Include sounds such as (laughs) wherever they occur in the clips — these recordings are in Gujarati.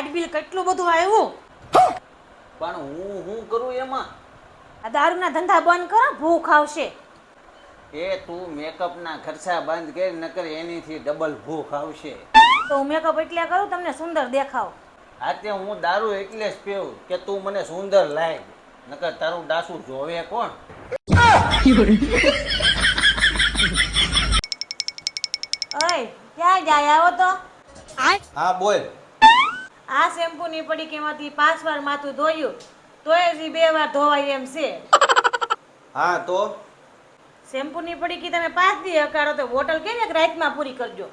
લાઇટ બિલ કેટલું બધું આવ્યું? પણ હું હું કરું એમાં? આ દારૂના ધંધા બંધ કરો ભૂખ આવશે. એ તું મેકઅપના ખર્ચા બંધ કરી નકર એનીથી ડબલ ભૂખ આવશે. તો હું મેકઅપ એટલે કરું તમને સુંદર દેખાવ. આતે હું દારૂ એટલે જ પીવું કે તું મને સુંદર લાગ. નકર તારું ડાસુ જોવે કોણ? (laughs) ઓય ક્યાં જાય આવો તો? હા બોલ. આ શેમ્પૂની પડીકીમાંથી પાંચ વાર માથું ધોયું તોય હજી બે વાર ધોવાય એમ છે. હા તો? શેમ્પૂની પડીકી તમે પાંચ દી હકારો તો બોટલ કે એક રાતમાં પૂરી કરજો.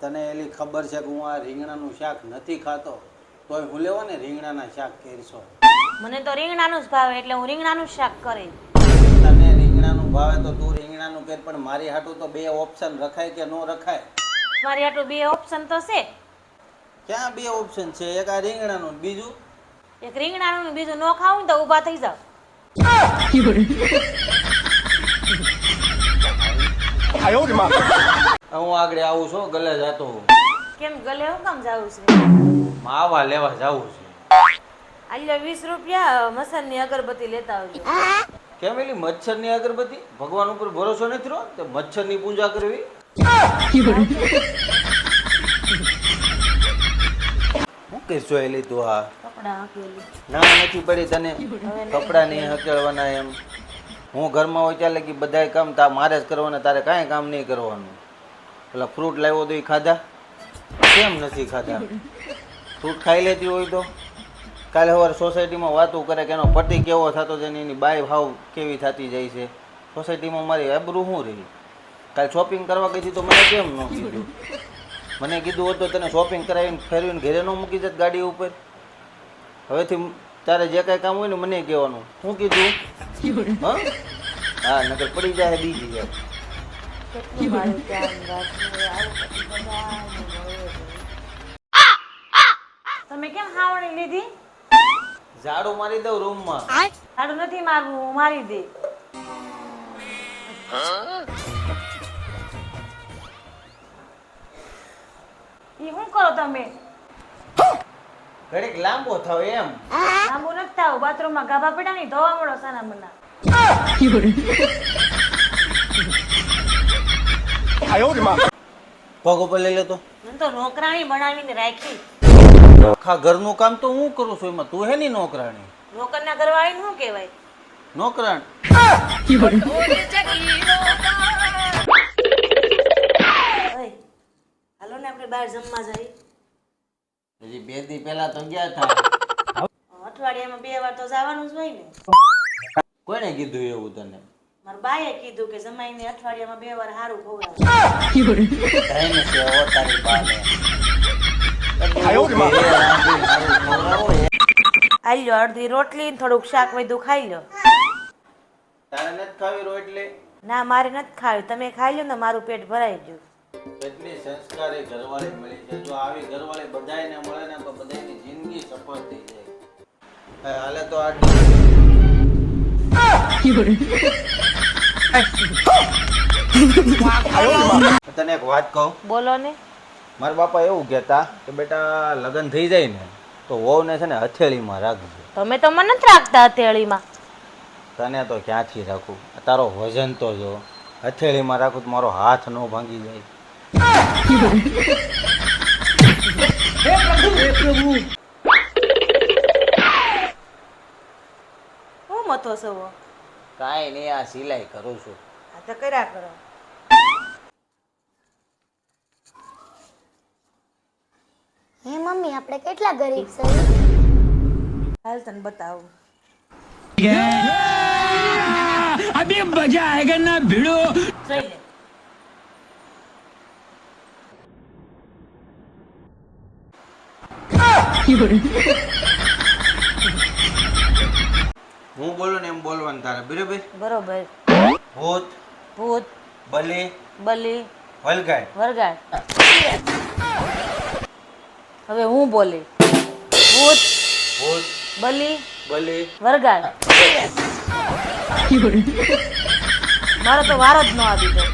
તને એલી ખબર છે કે હું આ રીંગણાનું શાક નથી ખાતો? તોય હું લેવો ને રીંગણાના શાક કેરશો? મને તો રીંગણાનું જ ભાવે એટલે હું રીંગણાનું જ શાક કરી. રીંગણાનું ભાવે તો તું રીંગણાનું કે પણ મારી હાટું તો બે ઓપ્શન રખાય કે ન રખાય? મારી હાટું બે ઓપ્શન તો છે. ક્યાં બે ઓપ્શન છે? એક આ રીંગણાનું બીજું? એક રીંગણાનું બીજું ન ખાવું તો ઊભા થઈ જાવ હું આગળ આવું છું ગલે જાતો હું. કેમ ગલે હું કામ જાવું છે? માવા લેવા જાવું છે. આલ્યો વીસ રૂપિયા મસાલની અગરબત્તી લેતા આવજો. કેમ એલી? મચ્છરની અગરબત્તી? ભગવાન ઉપર ભરોસો નથી રહ્યો? તે મચ્છરની પૂજા કરવી? હું કહેશો એલી તું આ ના નથી પડી તને? કપડા નહીં હકેળવાના એમ. હું ઘરમાં હોય ત્યાં લગી બધાય કામ તા મારે જ કરવાના તારે કાંઈ કામ નહીં કરવાનું. પેલા ફ્રૂટ લાવ્યો તો એ ખાધા? કેમ નથી ખાધા? ફ્રૂટ ખાઈ લેતી હોય તો? કાલે સવારે સોસાયટીમાં વાતો કરે કે એનો પતિ કેવો થતો છે એની બાય ભાવ કેવી થતી જાય છે. સોસાયટીમાં મારી આબરૂ શું રહી? કાલે શોપિંગ કરવા ગઈ તો મને કેમ ન કીધું? મને કીધું હોત તો તને શોપિંગ કરાવીને ફેરવીને ઘેરે ન મૂકી જત ગાડી ઉપર. હવેથી તારે જે કાંઈ કામ હોય ને મને કહેવાનું. શું કીધું? હા? હા, નકર પડી જાય બીજી છે. તમે કેમ હાવણી લીધી? ઝાડુ મારી દઉં રૂમમાં. ઝાડુ નથી મારવું હું મારી દે. ઈ શું કરો તમે? ઘડીક લાંબો થાવ એમ. લાંબુ નથી થાવ બાથરૂમમાં ગાભા પડ્યા ની ધોવા મળો સાના મના. પગ ઉપર લઈ લેતો તો. નોકરાણી બનાવીને રાખી. આખા ઘરનું કામ તો હું કરું છું એમાં? તું હે ની નોકરાણી? નોકરના ઘરવાળી શું કહેવાય. નોકરાણ? હાલો ને આપણે બહાર જમવા જઈએ. હજી બે દી પહેલા તો ગયા હતા અઠવાડિયામાં બે વાર તો જવાનું જ હોય ને. કોને કીધું એવું તને? મારા બાએ કીધું કે જમાઈને અઠવાડિયામાં બે વાર સારું ખવડાવે. તારી બાને આઈ લો અડધી રોટલી ને થોડુંક શાક વધુ ખાઈ લો. નથી ખાવી રોટલી? ના મારે નથી ખાવી. તમે ખાઈ લો ને મારું પેટ ભરાઈ ગયું. એટલી સંસ્કારી ઘરવાળી મળી છે. જો આવી ઘરવાળી બધાયને મળે ને તો બધાયની જિંદગી સફળ થઈ જાય. હાલે તો આ (laughs) તને એક વાત કહું? બોલો ને. મારા બાપા એવું કહેતા કે બેટા લગ્ન થઈ જાય ને તો વહુને છે ને હથેળીમાં રાખજો. તમે તો મને નથી રાખતા હથેળીમાં. તને તો ક્યાંથી રાખું? તારો વજન તો જો હથેળીમાં રાખું તો મારો હાથ ન ભાંગી જાય. શું મથો છો કાંઈ નહીં આ સિલાઈ કરું છું. આ તો કર્યા કરો. નહીં આપણે કેટલા ગરીબ છે? હાલ તને બતાવું. અભી મજા આયેગા ના ભીડો? હું બોલું ને એમ બોલવાનું તારે બરોબર? બરોબર. ભૂત ભૂત બલી બલી વલગાય. વલગાય. હવે હું બોલી? ભૂત ભૂત બલી બલી. વરગાડ મારો તો વાર જ ન આવી ગયો.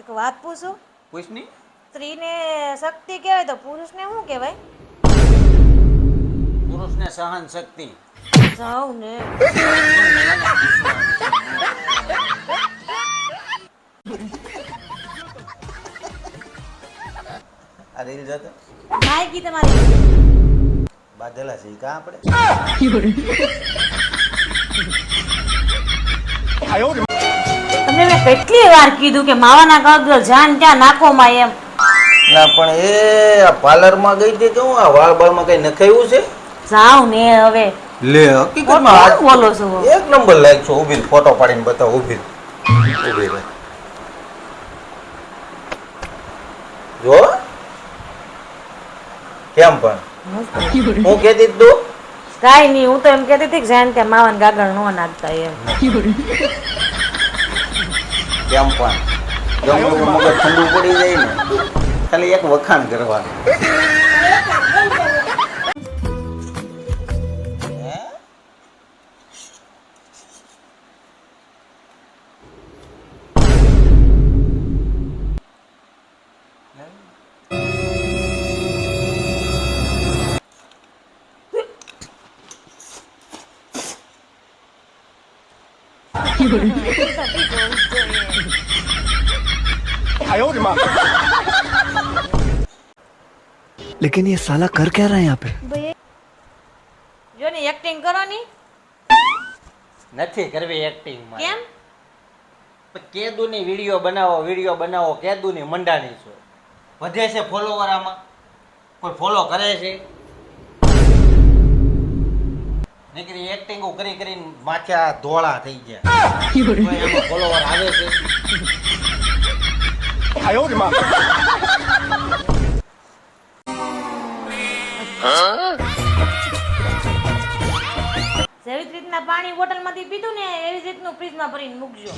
એક વાત પૂછું? પૂછની. સ્ત્રીને શક્તિ કહેવાય તો પુરુષને શું કહેવાય? પુરુષને સહન શક્તિ. જાઉં ને. આ રીલ જતો? માયકી તમારી બાંધેલા છે કા આપણે? તમને મેં કેટલી વાર કીધું કે માવાના કાગળ જાન ક્યાં નાખોમાં એમ. ના પણ એ આ પાર્લરમાં ગઈ હતી તો આ વાળ બાળમાં કઈ નખાયું છે? જાઉં ને હવે. લે હકીકતમાં બોલો છો. એક નંબર લાયક છો ઊભી ફોટો પાડીને બતાવો ઊભી ઊભી રહે. જો કેમ પણ? હું કહેતી હતી તું? કાંઈ નહીં હું તો એમ કહેતી હતી કે જાન ત્યાં માવાના કાગળ નો નાખતા એમ. કેમ પણ? જો મગજ ઠંડુ પડી જાય ને ખાલી એક વખાણ કરવાનું. लेकिन ये साला कर क्या रहा है यहाँ पे જો ને એક્ટિંગ કરો ની નથી કરવી એક્ટિંગ કેમ કેદુની વિડીયો બનાવો વિડીયો બનાવો કેદુની મંડાણી છો વધે છે ફોલોવર આમાં કોઈ ફોલો કરે છે નીકળી એક્ટિંગ કરી કરીને માથા ધોળા થઈ ગયા. (laughs) ફોલોવર આવે છે. જેવી રીતના પાણી બોટલમાંથી પીધું ને એવી જ રીતનું ફ્રીજમાં ભરીને મૂકજો.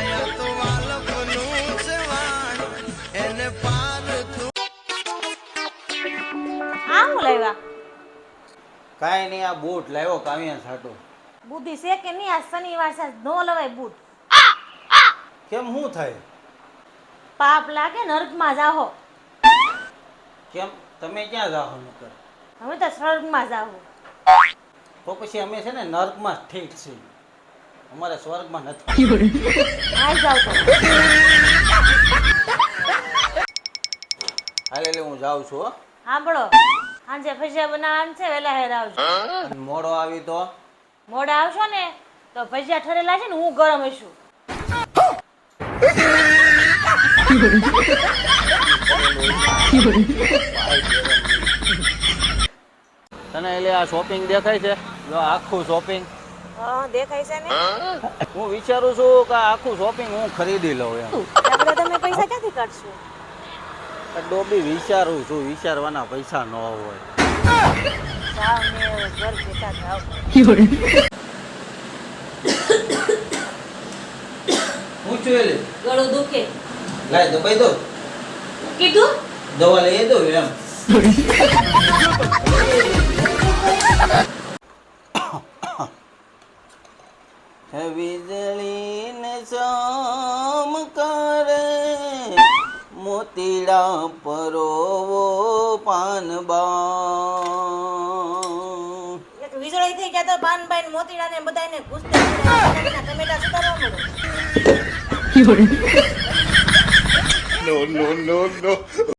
(laughs) (laughs) આ હું લાવ્યા? કાંઈ નહીં આ બૂટ લાવ્યો કાવ્યા છાટો બુદ્ધિ છે કે નહીં? આ શનિવાર છે નો લવાય બૂટ. કેમ હું થાય? પાપ લાગે નર્કમાં જાહો. કેમ? તમે ક્યાં જાહો નકર? હવે તો સ્વર્ગમાં જાહો. તો પછી અમે છે ને નર્કમાં ઠીક છે અમારે સ્વર્ગમાં નથી. આ જાવ તો. હાલે હું જાઉં છું હો. સાંભળો. સાંજે ભજીયા બનાવવાનું છે વેલા હેર આવજો. અને મોડો આવી તો? મોડા આવશો ને તો ભજીયા ઠરેલા છે ને હું ગરમ હશું તને એટલે આ શોપિંગ દેખાય છે? જો આખું શોપિંગ હા દેખાય છે ને. હું વિચારું છું કે આખું શોપિંગ હું ખરીદી લઉં એમ. આ બધા તમે પૈસા ક્યાંથી કાઢશો? ડોબી વિચારું છું વિચારવાના પૈસા ન હોય. જાવ ને ઘર ભેગા જાવ હું છું એટલે ગળું દુખે. લાય દબાઈ દો. કીધું? દવા લઈ દો એમ. (coughs) વીજળી ને મોતીડા પરોવો પાનબા એક વીજળી થઈ ગયા તો પાનબાઈ ને મોતીડા ને બધાને ઘૂસતા ટમેટા સુધારવા મળે. નો નો નો no.